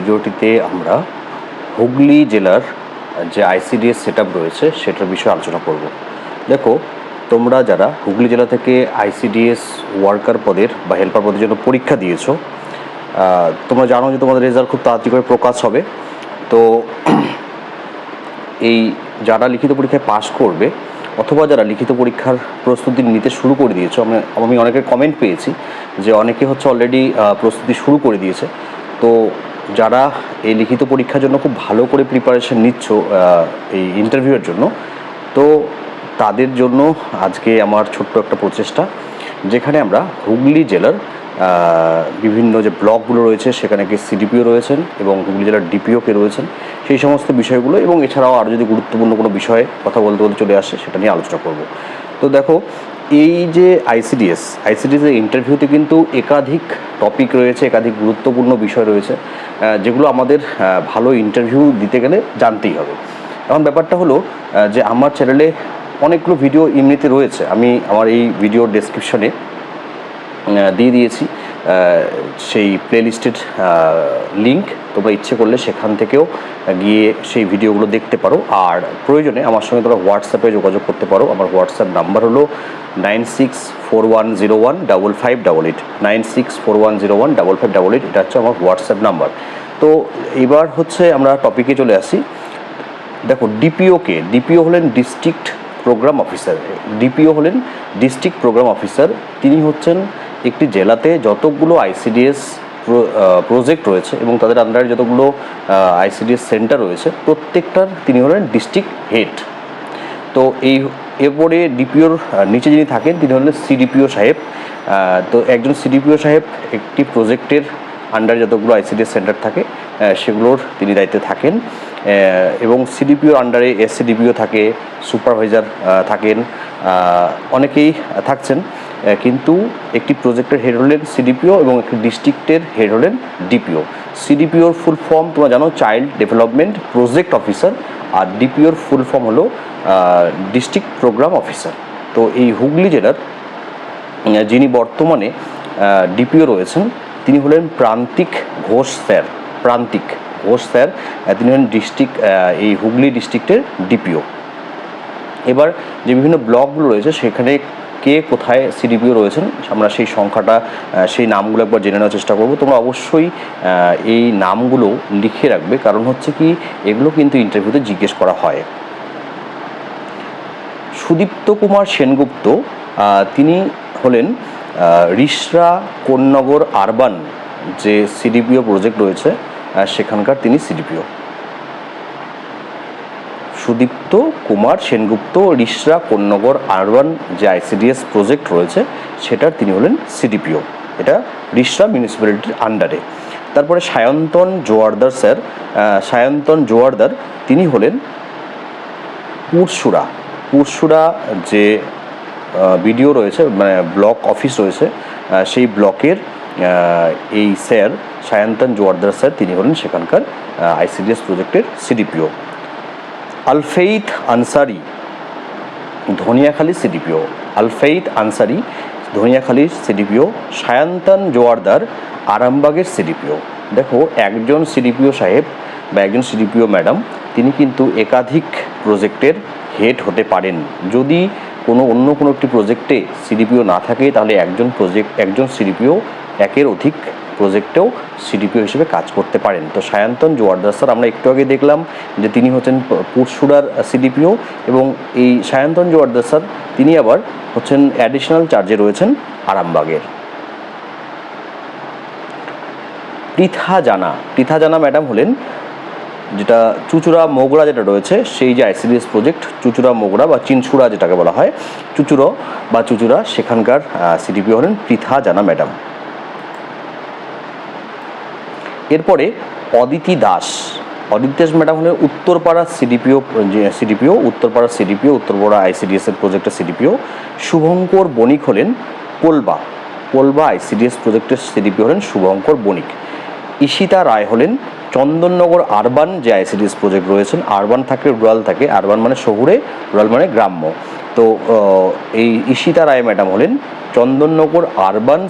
ভিডিওটিতে আমরা হুগলি জেলার যে আইসিডিএস সেট রয়েছে সেটার বিষয়ে আলোচনা করব। দেখো, তোমরা যারা হুগলি জেলা থেকে আইসিডিএস ওয়ার্কার পদের বা হেল্পার পদের জন্য পরীক্ষা দিয়েছ তোমরা জানো যে তোমাদের রেজাল্ট খুব তাড়াতাড়ি করে প্রকাশ হবে। তো এই যারা লিখিত পরীক্ষায় পাশ করবে অথবা যারা লিখিত পরীক্ষার প্রস্তুতি নিতে শুরু করে দিয়েছ, আমি আমি অনেকের কমেন্ট পেয়েছি যে অনেকে হচ্ছে অলরেডি প্রস্তুতি শুরু করে দিয়েছে। তো যারা এই লিখিত পরীক্ষার জন্য খুব ভালো করে প্রিপারেশন নিচ্ছ এই ইন্টারভিউয়ের জন্য, তো তাদের জন্য আজকে আমার ছোট্ট একটা প্রচেষ্টা, যেখানে আমরা হুগলি জেলার বিভিন্ন যে ব্লকগুলো রয়েছে, সেখানে কি সিডিপিও রয়েছেন এবং হুগলি জেলার ডিপিও কে রয়েছেন, সেই সমস্ত বিষয়গুলো এবং এছাড়াও আরও যদি গুরুত্বপূর্ণ কোনো বিষয়ে কথা বলতে বলতে চলে আসে, সেটা নিয়ে আলোচনা করব। তো দেখো এই যে আইসিডিএস আইসিডিএস এর ইন্টারভিউতে কিন্তু একাধিক টপিক রয়েছে, একাধিক গুরুত্বপূর্ণ বিষয় রয়েছে যেগুলো আমাদের ভালো ইন্টারভিউ দিতে গেলে জানতেই হবে। এখন ব্যাপারটা হলো যে আমার চ্যানেলে অনেকগুলো ভিডিও এমনিতে রয়েছে। আমি আমার এই ভিডিও ডেসক্রিপশনে দিয়ে দিয়েছি। সেই প্লেলিস্টের লিঙ্ক তোমরা ইচ্ছে করলে সেখান থেকেও গিয়ে সেই ভিডিওগুলো দেখতে পারো। আর প্রয়োজনে আমার সঙ্গে তোমরা হোয়াটসঅ্যাপে যোগাযোগ করতে পারো। আমার হোয়াটসঅ্যাপ নাম্বার হলো nine six four one zero one double five double eight nine six four one zero one double five double eight এটা হচ্ছে আমার হোয়াটসঅ্যাপ নাম্বার তো এবার হচ্ছে আমরা টপিকে চলে আসি। দেখো ডিপিওকে ডিপিও হলেন ডিস্ট্রিক্ট প্রোগ্রাম অফিসার ডিপিও হলেন ডিস্ট্রিক্ট প্রোগ্রাম অফিসার তিনি হচ্ছেন একটি জেলাতে যতগুলো আইসিডিএস প্রজেক্ট রয়েছে এবং তাদের আন্ডারে যতগুলো আইসিডিএস সেন্টার রয়েছে, প্রত্যেকটার তিনি হলেন ডিস্ট্রিক্ট হেড তো এই, এরপরে ডিপিওর নিচে যিনি থাকেন, তিনি হলেন সিডিপিও সাহেব। তো একজন সিডিপিও সাহেব একটি প্রজেক্টের আন্ডারে যতগুলো আইসিডিএস সেন্টার থাকে সেগুলোর তিনি দায়িত্বে থাকেন। এবং সিডিপিওর আন্ডারে এসসিডিপিও থাকে সুপারভাইজার থাকেন। অনেকেই থাকছেন। কিন্তু একটি প্রজেক্টের হেড হলেন সিডিপিও এবং একটি ডিস্ট্রিক্টের হেড হলেন ডিপিও সিডিপিওর ফুল ফর্ম তোমরা জানো চাইল্ড ডেভেলপমেন্ট প্রজেক্ট অফিসার আর ডিপিওর ফুল ফর্ম হলো ডিস্ট্রিক্ট প্রোগ্রাম অফিসার তো এই হুগলি জেলার যিনি বর্তমানে ডিপিও রয়েছেন, তিনি হলেন প্রান্তিক ঘোষ স্যার, প্রান্তিক ঘোষ স্যার তিনি হলেন ডিস্ট্রিক্ট এই হুগলি ডিস্ট্রিক্টের ডিপিও এবার যে বিভিন্ন ব্লকগুলো রয়েছে, সেখানে কে কোথায় সিডিপিও রয়েছেন, আমরা সেই সংখ্যাটা সেই নামগুলো একবার জেনে নেওয়ার চেষ্টা করব। তোমরা অবশ্যই এই নামগুলো লিখে রাখবে। কারণ হচ্ছে কি, এগুলো কিন্তু ইন্টারভিউতে জিজ্ঞেস করা হয়। সুদীপ্ত কুমার সেনগুপ্ত তিনি হলেন রিসরা কোন্নগর আরবান যে সিডিপিও প্রজেক্ট রয়েছে সেখানকার তিনি সিডিপিও সুদীপ্ত কুমার সেনগুপ্ত, রিসরা কোন্নগর আরবান যে আইসিডিএস প্রজেক্ট রয়েছে, সেটার তিনি হলেন সিডিপিও। এটা রিসরা মিউনিসিপ্যালিটির আন্ডারে তারপরে সায়ন্তন জোয়ারদার স্যার সায়ন্তন জোয়ারদার, তিনি হলেন পুরসুরা পুরসুরা যে ভিডিও রয়েছে মানে ব্লক অফিস রয়েছে সেই ব্লকের এই স্যার সায়ন্তন জোয়ারদার স্যার, তিনি হলেন সেখানকার আইসিডিএস প্রজেক্টের সিডিপিও। আলফেইদ আনসারি, ধনিয়াখালী সিডিপিও। আলফেইদ আনসারি ধনিয়াখালীর সিডিপিও, সায়ন্তন জোয়ারদার, আরামবাগের সিডিপিও। দেখো, একজন সিডিপিও সাহেব বা একজন সিডিপিও ম্যাডাম, তিনি কিন্তু একাধিক প্রজেক্টের হেড হতে পারেন। যদি কোনো অন্য কোনো একটি প্রজেক্টে সিডিপিও না থাকে, তাহলে একজন প্রজেক্ট, একজন সিডিপিও একের অধিক প্রজেক্টেও সিডিপিও হিসেবে কাজ করতে পারেন। তো সায়ন্তন জোয়ারদার স্যার, আমরা একটু আগে দেখলাম যে তিনি হচ্ছেন পুরসুরার সিডিপিও এবং এই সায়ন্তন জোয়ারদার স্যার, তিনি আবার হচ্ছেন অ্যাডিশনাল চার্জে রয়েছেন আরামবাগের। পৃথা জানা পৃথা জানা ম্যাডাম হলেন যেটা চুচুড়া মোগরা যেটা রয়েছে, সেই যে আইসিডিএস প্রজেক্ট চুচুড়া মোগরা বা চিনছুড়া যেটাকে বলা হয়, চুচুড়ো বা চুচুড়া সেখানকার সিডিপিও হলেন পৃথা জানা ম্যাডাম। এরপরে অদিতি দাস। অদিতি দাস ম্যাডাম হলেন Uttarpara CDPO CDPO, Uttarpara CDPO, Uttarpara ICDS এর প্রজেক্টের সিডিপিও। শুভঙ্কর বণিক হলেন পোলবা পোলবা আইসিডিএস প্রজেক্টের সিডিপিও হলেন শুভঙ্কর বণিক। ঈশিতা রায় হলেন চন্দননগর আরবান, যে আইসিডিএস প্রজেক্ট রয়েছেন আরবান থাকে, রুরাল থাকে। আরবান মানে শহুরে, রুরাল মানে গ্রাম্য। তো এই ঈশিতা রায় ম্যাডাম হলেন চন্দননগর আরবান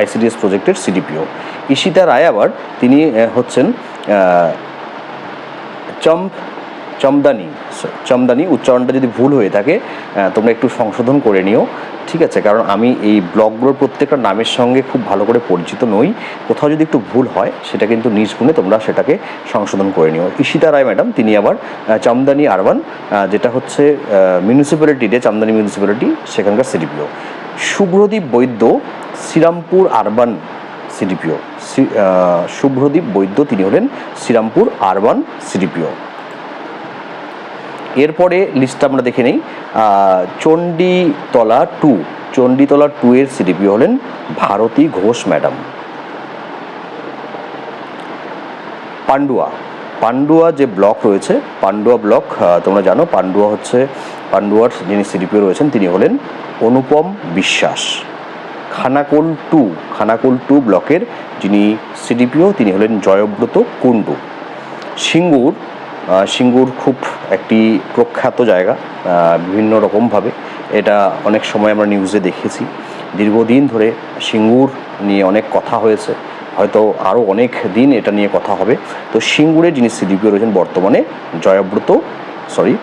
আইসিডিএস প্রজেক্টের সিডিপিও। ইশিতা রায় আবার তিনি হচ্ছেন আহ, চম চমদানি চমদানি উচ্চারণটা যদি ভুল হয়ে থাকে তোমরা একটু সংশোধন করে নিও। ঠিক আছে, কারণ আমি এই ব্লগগুলোর প্রত্যেকটা নামের সঙ্গে খুব ভালো করে পরিচিত নই। কোথাও যদি একটু ভুল হয়, সেটা কিন্তু নিজ গুণে তোমরা সেটাকে সংশোধন করে নিও। ঈশিতা রায় ম্যাডাম, তিনি আবার চামদানি আরবান যেটা হচ্ছে মিউনিসিপ্যালিটিতে চামদানি মিউনিসিপ্যালিটি সেখানকার CDPO. Subhradip Baidya, Serampore urban CDPO. Subhradip Baidya, তিনি হলেন শ্রীরামপুর আরবান সিডিপিও। এরপরে লিস্টটা আমরা দেখে নেই চণ্ডীতলা টু চণ্ডীতলা টু এর সিডিপি হলেন ভারতী ঘোষ ম্যাডাম পান্ডুয়া পান্ডুয়া যে ব্লক রয়েছে, পান্ডুয়া ব্লক তোমরা জানো, পান্ডুয়া হচ্ছে, পান্ডুয়ার যিনি সিডিপিও রয়েছেন, তিনি হলেন অনুপম বিশ্বাস। খানাকুল টু খানাকুল টু ব্লকের যিনি সিডিপিও তিনি হলেন জয়ব্রত কুণ্ডু। সিঙ্গুর সিঙ্গুর খুব একটি প্রখ্যাত জায়গা বিভিন্ন রকমভাবে। এটা অনেক সময় আমরা নিউজে দেখেছি। দীর্ঘদিন ধরে সিঙ্গুর নিয়ে অনেক কথা হয়েছে। হয়তো আরও অনেক দিন এটা নিয়ে কথা হবে। তো সিঙ্গুরে যিনি সিডিপিও রয়েছেন বর্তমানে জয়ব্রত সরি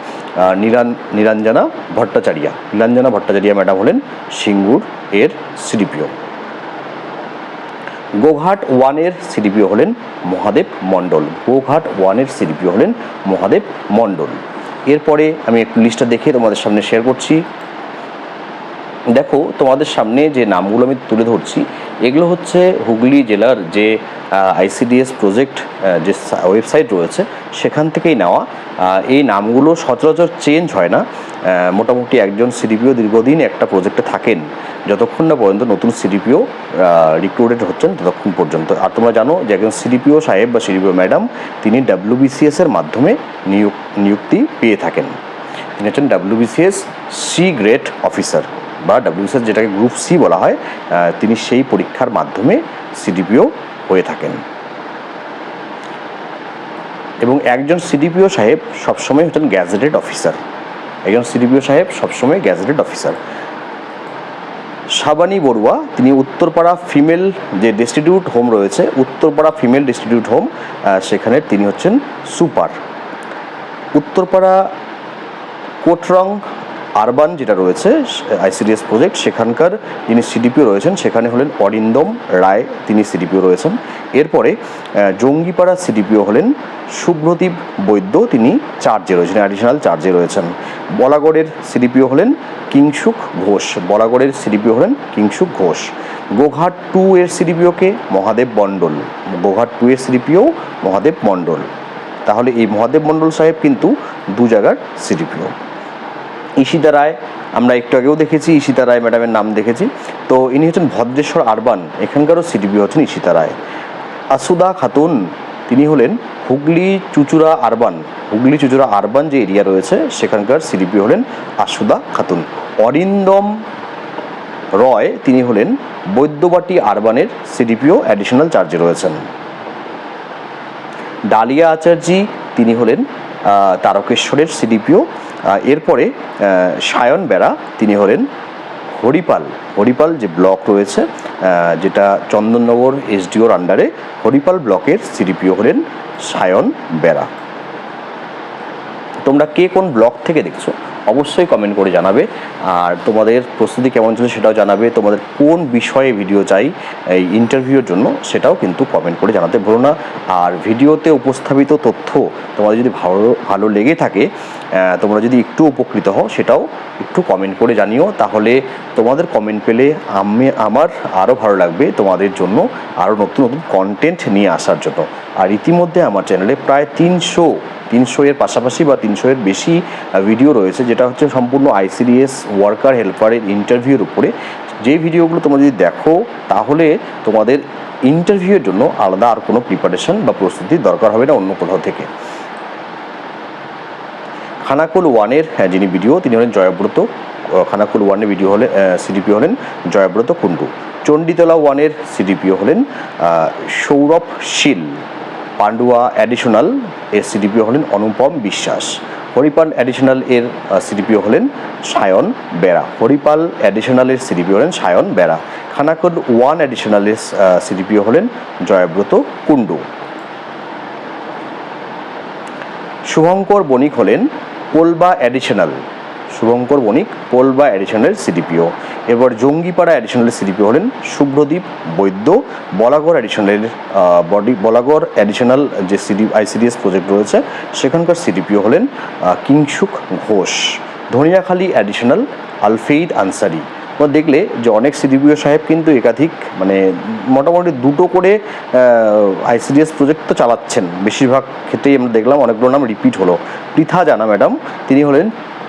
নিরান নিরঞ্জনা ভট্টাচার্যা। নীলাঞ্জনা ভট্টাচার্যা ম্যাডাম হলেন সিঙ্গুর এর সিডিপিও গোঘাট ওয়ানের সিডিপিও হলেন মহাদেব মণ্ডল। গোঘাট ওয়ানের সিডিপিও হলেন মহাদেব মণ্ডল। এরপরে আমি একটু লিস্টটা দেখে তোমাদের সামনে শেয়ার করছি। দেখো, তোমাদের সামনে যে নামগুলো আমি তুলে ধরছি, এগুলো হচ্ছে হুগলি জেলার যে আইসিডিএস প্রজেক্ট যে ওয়েবসাইট রয়েছে, সেখান থেকেই নেওয়া। এই নামগুলো সচরাচর চেঞ্জ হয় না। মোটামুটি একজন সিডিপিও দীর্ঘদিন একটা প্রজেক্টে থাকেন। যতক্ষণ না পর্যন্ত নতুন সিডিপিও রিক্রুটেড হচ্ছেন, ততক্ষণ পর্যন্ত। আর তোমরা জানো যে একজন সিডিপিও সাহেব বা সিডিপিও ম্যাডাম তিনি ডাব্লিউবিসিএস এর মাধ্যমে নিয়োগ নিযুক্তি পেয়ে থাকেন। তিনি হচ্ছেন ডাব্লিউবিসিএস সি গ্রেড অফিসার বা ডাব্লিউবিসিএস যেটাকে গ্রুপ সি বলা হয় তিনি সেই পরীক্ষার মাধ্যমে সিডিপিও হয়ে থাকেন। এবং একজন সিডিপিও সাহেব সবসময় হচ্ছেন গ্যাজেটেড অফিসার একজন সিডিপিও সাহেব সবসময় গ্যাজেটেড অফিসার সাবানী বড়ুয়া, তিনি উত্তরপাড়া ফিমেল যে ডিস্ট্রিবিউট হোম রয়েছে, উত্তরপাড়া ফিমেল ডিস্ট্রিবিউট হোম সেখানে তিনি হচ্ছেন সুপার। উত্তরপাড়া কোটরং আরবান যেটা রয়েছে, আইসিডিএস প্রজেক্ট সেখানকার যিনি সিডিপিও রয়েছেন, সেখানে হলেন অরিন্দম রায়, তিনি সিডিপিও রয়েছেন। এরপরে জঙ্গিপাড়া সিডিপিও হলেন শুভ্রদীপ বৈদ্য, তিনি চার্জে রয়েছেন অ্যাডিশনাল চার্জে রয়েছেন। বলাগড়ের সিডিপিও হলেন কিংসুক ঘোষ, বলাগড়ের সিডিপিও হলেন কিংসুক ঘোষ। গোঘাট টু এর সিডিপিওকে মহাদেব মণ্ডল। গোঘাট টু এর সিডিপিও মহাদেব মণ্ডল। তাহলে এই মহাদেব মণ্ডল সাহেব কিন্তু দু জায়গার সিডিপিও ঈশিতা রায়, আমরা একটু আগেও দেখেছি, ঈশিতা রায় ম্যাডামের নাম দেখেছি। তো ইনি হচ্ছেন ভদ্রেশ্বর আরবান, এখানকারও সিডিপি হচ্ছেন ঈশিতা রায়। আসুদা খাতুন, তিনি হলেন হুগলি চুচুড়া আরবান। হুগলি চুচুড়া আরবান যে এরিয়া রয়েছে, সেখানকার সিডিপি হলেন আসুদা খাতুন। অরিন্দম রয়, তিনি হলেন বৈদ্যবাটি আরবানের সিডিপিও অ্যাডিশনাল চার্জে রয়েছেন। ডালিয়া আচার্যি, তিনি হলেন তারকেশ্বরের সিডিপিও। এরপরে সায়ন বেড়া তিনি হলেন হরিপাল। হরিপাল যে ব্লক রয়েছে যেটা চন্দননগর এসডিওর আন্ডারে হরিপাল ব্লকের সিডিপিও হলেন সায়ন বেড়া তোমরা কে কোন ব্লক থেকে দেখছ? অবশ্যই কমেন্ট করে জানাবে। আর তোমাদের প্রস্তুতি কেমন ছিল সেটাও জানাবে। তোমাদের কোন বিষয়ে ভিডিও চাই এই ইন্টারভিউর জন্য সেটাও কিন্তু কমেন্ট করে জানাতে ভুলো না। আর ভিডিওতে উপস্থাপিত তথ্য তোমাদের যদি ভালো ভালো লেগে থাকে তোমরা যদি একটু উপকৃত হও, সেটাও একটু কমেন্ট করে জানিও। তাহলে তোমাদের কমেন্ট পেলে আমি, আমার আরও ভালো লাগবে তোমাদের জন্য আরও নতুন নতুন কন্টেন্ট নিয়ে আসার জন্য। আর ইতিমধ্যে আমার চ্যানেলে প্রায় তিনশো তিনশো এর পাশাপাশি বা তিনশো এর বেশি ভিডিও রয়েছে যেটা হচ্ছে সম্পূর্ণ আইসিডিএস ওয়ার্কার হেল্পারের ইন্টারভিউর উপরে। যে ভিডিওগুলো তোমরা যদি দেখো তাহলে তোমাদের ইন্টারভিউয়ের জন্য আলাদা আর কোনো প্রিপারেশন বা প্রস্তুতির দরকার হবে না অন্য কোথাও থেকে। খানাকুল ওয়ানের হ্যাঁ, যিনি ভিডিও তিনি হলেন জয়ব্রত খানাকুল ওয়ানের ভিডিও হলে সিডিপি হলেন জয়ব্রত কুণ্ডু। চণ্ডীতলা ওয়ানের সিডিপিও হলেন সৌরভ শীল। পান্ডুয়া অ্যাডিশনাল এর সিডিপিও হলেন অনুপম বিশ্বাস। হরিপাল অ্যাডিশনাল এর সিডিপিও হলেন সায়ন বেরা। হরিপাল অ্যাডিশনালের সিডিপিও হলেন সায়ন বেরা। খানাকুল ওয়ান অ্যাডিশনালের সিডিপিও হলেন জয়ব্রত কুণ্ডু। শুভঙ্কর বণিক হলেন Polba additional Subhankar Banik Polba additional CDPO এরপর জঙ্গিপাড়া অ্যাডিশনাল সিডিপিও হলেন শুভ্রদীপ বৈদ্য। বলাগড় অ্যাডিশনালের বডি বলাগড় অ্যাডিশনাল যে সিডি আইসিডিএস প্রজেক্ট রয়েছে, সেখানকার সিডিপিও হলেন কিংসুক ঘোষ। ধনিয়াখালী অ্যাডিশনাল আলফেইদ আনসারি। তোমরা দেখলে যে অনেক সিডিপিও সাহেব কিন্তু একাধিক মানে মোটামুটি দুটো করে আইসিডিএস প্রজেক্ট তো চালাচ্ছেন। বেশিরভাগ ক্ষেত্রেই আমরা দেখলাম অনেকগুলো নাম রিপিট হলো। পৃথা জানা ম্যাডাম, তিনি হলেন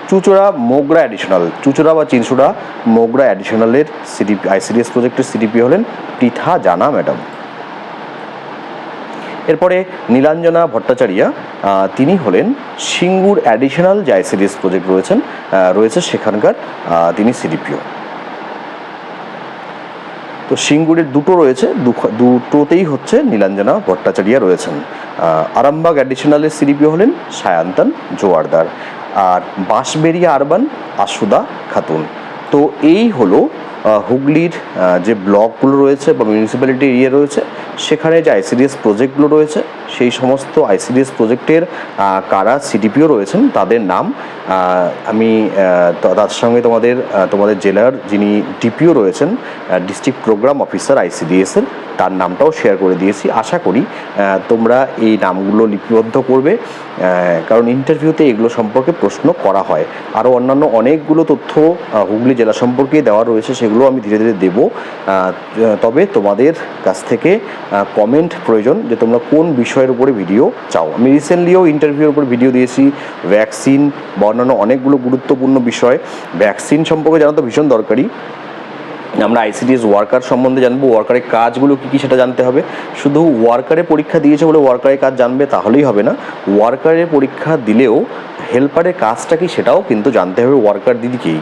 চুচুড়া মোগরা অ্যাডিশনাল চুচুড়া বা চিনসুড়া মোগরা অ্যাডিশনালের সিডিপি আইসিডিএস প্রজেক্টের সিডিপি হলেন পৃথা জানা ম্যাডাম। এরপরে নীলাঞ্জনা ভট্টাচার্যা তিনি হলেন সিঙ্গুর অ্যাডিশনাল যে আইসিডিএস প্রজেক্ট রয়েছেন রয়েছে সেখানকার তিনি সিডিপিও তো সিঙ্গুরের দুটো রয়েছে দুটোতেই হচ্ছে নীলাঞ্জনা ভট্টাচার্য রয়েছেন। আরামবাগ অ্যাডিশনালের সিডিপিও হলেন সায়ান্তন জোয়ারদার। আর বাঁশবেরিয়া আরবান আশুদা খাতুন। তো এই হলো হুগলির যে ব্লকগুলো রয়েছে বা মিউনিসিপ্যালিটি এরিয়া রয়েছে, সেখানে যে আইসিডিএস প্রজেক্টগুলো রয়েছে, সেই সমস্ত আইসিডিএস প্রজেক্টের কারা সিডিপিও রয়েছেন, তাদের নাম আমি তার সঙ্গে তোমাদের তোমাদের জেলার যিনি ডিপিও রয়েছেন ডিস্ট্রিক্ট প্রোগ্রাম অফিসার আইসিডিএসের তার নামটাও শেয়ার করে দিয়েছি। আশা করি তোমরা এই নামগুলো লিপিবদ্ধ করবে কারণ ইন্টারভিউতে এগুলো সম্পর্কে প্রশ্ন করা হয়। আরও অন্যান্য অনেকগুলো তথ্য হুগলি জেলা সম্পর্কে দেওয়া রয়েছে, সেগুলো আমি ধীরে ধীরে দেবো। তবে তোমাদের কাছ থেকে কমেন্ট প্রয়োজন যে তোমরা কোন বিষয়ের উপরে ভিডিও চাও। আমি রিসেন্টলিও ইন্টারভিউর উপর ভিডিও দিয়েছি ভ্যাকসিন বা অন্যান্য অনেকগুলো গুরুত্বপূর্ণ বিষয়। ভ্যাকসিন সম্পর্কে জানা তো ভীষণ দরকারি। আমরা আইসিডিএস ওয়ার্কার সম্বন্ধে জানব ওয়ার্কারের কাজগুলো কী কী সেটা জানতে হবে। শুধু ওয়ার্কারে পরীক্ষা দিয়েছে বলে ওয়ার্কারের কাজ জানবে তাহলেই হবে না। ওয়ার্কারের পরীক্ষা দিলেও হেল্পারের কাজটা কি সেটাও কিন্তু জানতে হবে ওয়ার্কার দিদিকেই।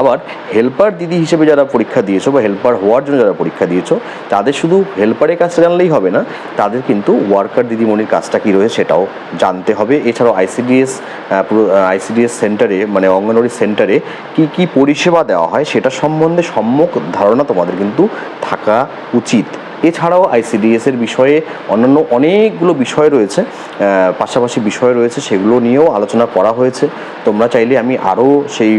আবার হেল্পার দিদি হিসেবে যারা পরীক্ষা দিয়েছ বা হেল্পার হওয়ার জন্য যারা পরীক্ষা দিয়েছ, তাদের শুধু হেল্পারের কাজটা জানলেই হবে না, তাদের কিন্তু ওয়ার্কার দিদিমণির কাজটা কী রয়েছে সেটাও জানতে হবে। এছাড়াও আইসিডিএস আইসিডিএস সেন্টারে মানে অঙ্গনওয়াড়ি সেন্টারে কি কি পরিষেবা দেওয়া হয় সেটা সম্বন্ধে সম্যক ধারণা তোমাদের কিন্তু থাকা উচিত। এছাড়াও আইসিডিএস এর বিষয়ে অন্যান্য অনেকগুলো বিষয় রয়েছে পাশাপাশি বিষয় রয়েছে সেগুলো নিয়েও আলোচনা করা হয়েছে। তোমরা চাইলে আমি আরও সেই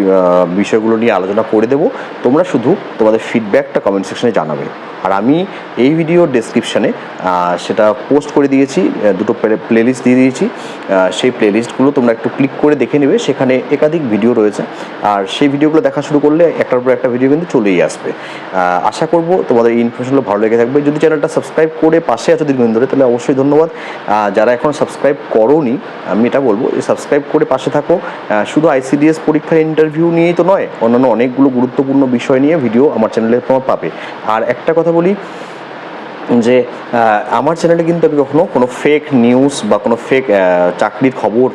বিষয়গুলো নিয়ে আলোচনা করে দেবো। তোমরা শুধু তোমাদের ফিডব্যাকটা কমেন্ট সেকশনে জানাবে। আর আমি এই ভিডিও ডেসক্রিপশানে সেটা পোস্ট করে দিয়েছি দুটো প্লেলিস্ট দিয়ে দিয়েছি। সেই প্লেলিস্টগুলো তোমরা একটু ক্লিক করে দেখে নেবে। সেখানে একাধিক ভিডিও রয়েছে। আর সেই ভিডিওগুলো দেখা শুরু করলে একটার পর একটা ভিডিও কিন্তু চলেই আসবে। আশা করব তোমাদের এই ইনফরমেশনগুলো ভালো লেগে থাকবে। যদি চ্যানেলটা সাবস্ক্রাইব করে পাশে আছো দীর্ঘদিন ধরে, তাহলে অবশ্যই ধন্যবাদ। যারা এখন সাবস্ক্রাইব করোনি, আমি এটা বলব যে সাবস্ক্রাইব করে পাশে থাকো। শুধু আইসিডিএস পরীক্ষার ইন্টারভিউ নিয়েই তো নয়, অন্যান্য অনেকগুলো গুরুত্বপূর্ণ বিষয় নিয়ে ভিডিও আমার চ্যানেলে তোমার পাবে। আর একটা কথা বলি যে আমার চ্যানেলে কিন্তু আমি কখনো কোনো ফেক নিউজ বা কোনো ফেক চাকরির খবর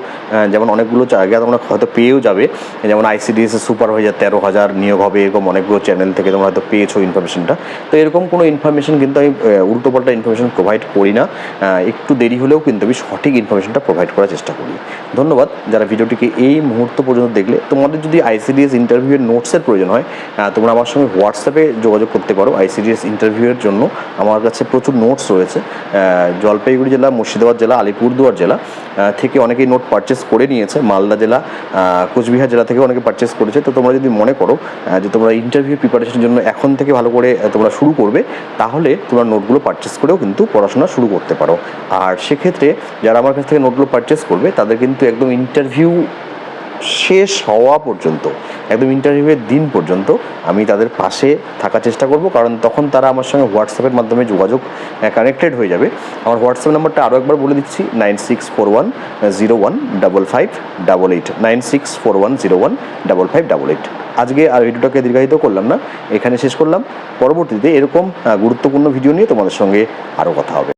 যেমন অনেকগুলো জায়গা তোমরা হয়তো পেয়েও যাবে। যেমন আইসিডিএস এর সুপারভাইজার তেরো হাজার নিয়োগ হবে, এরকম অনেকগুলো চ্যানেল থেকে তোমরা হয়তো পেয়েছ ইনফরমেশনটা তো এরকম কোনো ইনফরমেশন কিন্তু আমি উল্টোপাল্টা ইনফরমেশন প্রোভাইড করি না। একটু দেরি হলেও কিন্তু আমি সঠিক ইনফরমেশনটা প্রোভাইড করার চেষ্টা করি। ধন্যবাদ। যারা ভিডিওটিকে এই মুহূর্ত পর্যন্ত দেখলে, তোমাদের যদি আইসিডিএস ইন্টারভিউয়ের নোটসের প্রয়োজন হয় তোমরা আমার সঙ্গে হোয়াটসঅ্যাপে যোগাযোগ করতে পারো আইসিডিএস ইন্টারভিউয়ের জন্য। আমার কাছে প্রচুর নোটস রয়েছে জলপাইগুড়ি জেলা, মুর্শিদাবাদ জেলা, আলিপুরদুয়ার জেলা থেকে অনেকেই নোট পারচেস করে নিয়েছে। মালদা জেলা কোচবিহার জেলা থেকে অনেকে পারচেস করেছে। তো তোমরা যদি মনে করো যে তোমরা ইন্টারভিউ প্রিপারেশনের জন্য এখন থেকে ভালো করে তোমরা শুরু করবে, তাহলে তোমরা নোটগুলো পারচেস করেও কিন্তু পড়াশোনা শুরু করতে পারো। আর সেক্ষেত্রে যারা আমার কাছ থেকে নোটগুলো পারচেস করবে, তাদের কিন্তু একদম ইন্টারভিউ শেষ হওয়া পর্যন্ত, একদম ইন্টারভিউয়ের দিন পর্যন্ত আমি তাদের পাশে থাকার চেষ্টা করব। কারণ তখন তারা আমার সঙ্গে হোয়াটসঅ্যাপের মাধ্যমে যোগাযোগ কানেক্টেড হয়ে যাবে। আমার হোয়াটসঅ্যাপ নাম্বারটা আরও একবার বলে দিচ্ছি, nine six four one zero one double five double eight, nine six four one zero one double five double eight. আজকে আর ভিডিওটাকে দীর্ঘায়িত করলাম না, এখানে শেষ করলাম। পরবর্তীতে এরকম গুরুত্বপূর্ণ ভিডিও নিয়ে তোমাদের সঙ্গে আরও কথা হবে।